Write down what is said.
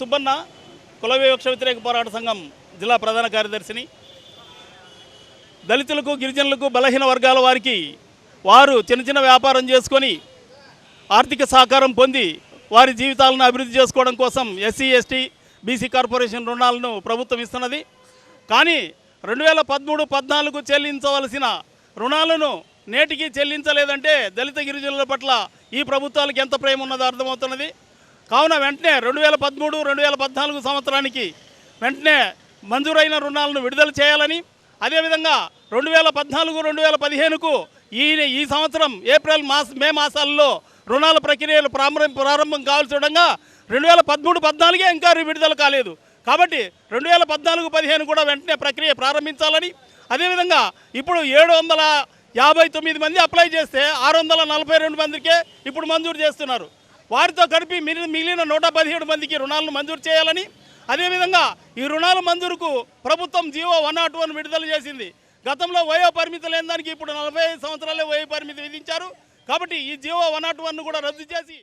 సుబ్బన్న కుల వివక్ష వ్యతిరేక పోరాట సంఘం జిల్లా ప్రధాన కార్యదర్శిని. దళితులకు గిరిజనులకు బలహీన వర్గాల వారికి వారు చిన్న చిన్న వ్యాపారం చేసుకొని ఆర్థిక సహకారం పొంది వారి జీవితాలను అభివృద్ధి చేసుకోవడం కోసం ఎస్సీ ఎస్టీ బీసీ కార్పొరేషన్ రుణాలను ప్రభుత్వం ఇస్తున్నది. కానీ రెండు వేల పదమూడు పద్నాలుగు చెల్లించవలసిన రుణాలను నేటికి చెల్లించలేదంటే దళిత గిరిజనుల పట్ల ఈ ప్రభుత్వాలకు ఎంత ప్రేమ ఉన్నదో అర్థమవుతున్నది. కావున వెంటనే రెండు వేల పదమూడు రెండు వేల పద్నాలుగు సంవత్సరానికి వెంటనే మంజూరైన రుణాలను విడుదల చేయాలని అదేవిధంగా రెండు వేల పద్నాలుగు రెండు వేల పదిహేనుకు ఈ ఈ సంవత్సరం ఏప్రిల్ మాస మే మాసాల్లో రుణాల ప్రక్రియలు ప్రారంభం ప్రారంభం కావాల్సి ఉండగా రెండు వేల పదమూడు పద్నాలుగే ఇంకా విడుదల కాలేదు. కాబట్టి రెండు వేల పద్నాలుగు పదిహేను కూడా వెంటనే ప్రక్రియ ప్రారంభించాలని అదేవిధంగా ఇప్పుడు ఏడు వందల యాభై తొమ్మిది మంది అప్లై చేస్తే ఆరు వందల నలభై రెండు మందికే ఇప్పుడు మంజూరు చేస్తున్నారు. వారితో కలిపి మిగిలిన మిగిలిన నూట పదిహేడు మందికి రుణాలను మంజూరు చేయాలని అదేవిధంగా ఈ రుణాల మంజూరుకు ప్రభుత్వం జీవో వన్ నాట్ వన్ విడుదల చేసింది. గతంలో వయో పరిమితి లేని దానికి ఇప్పుడు నలభై ఐదు సంవత్సరాలే వయో పరిమితి విధించారు. కాబట్టి ఈ జీవో వన్ నాట్ వన్ కూడా రద్దు చేసి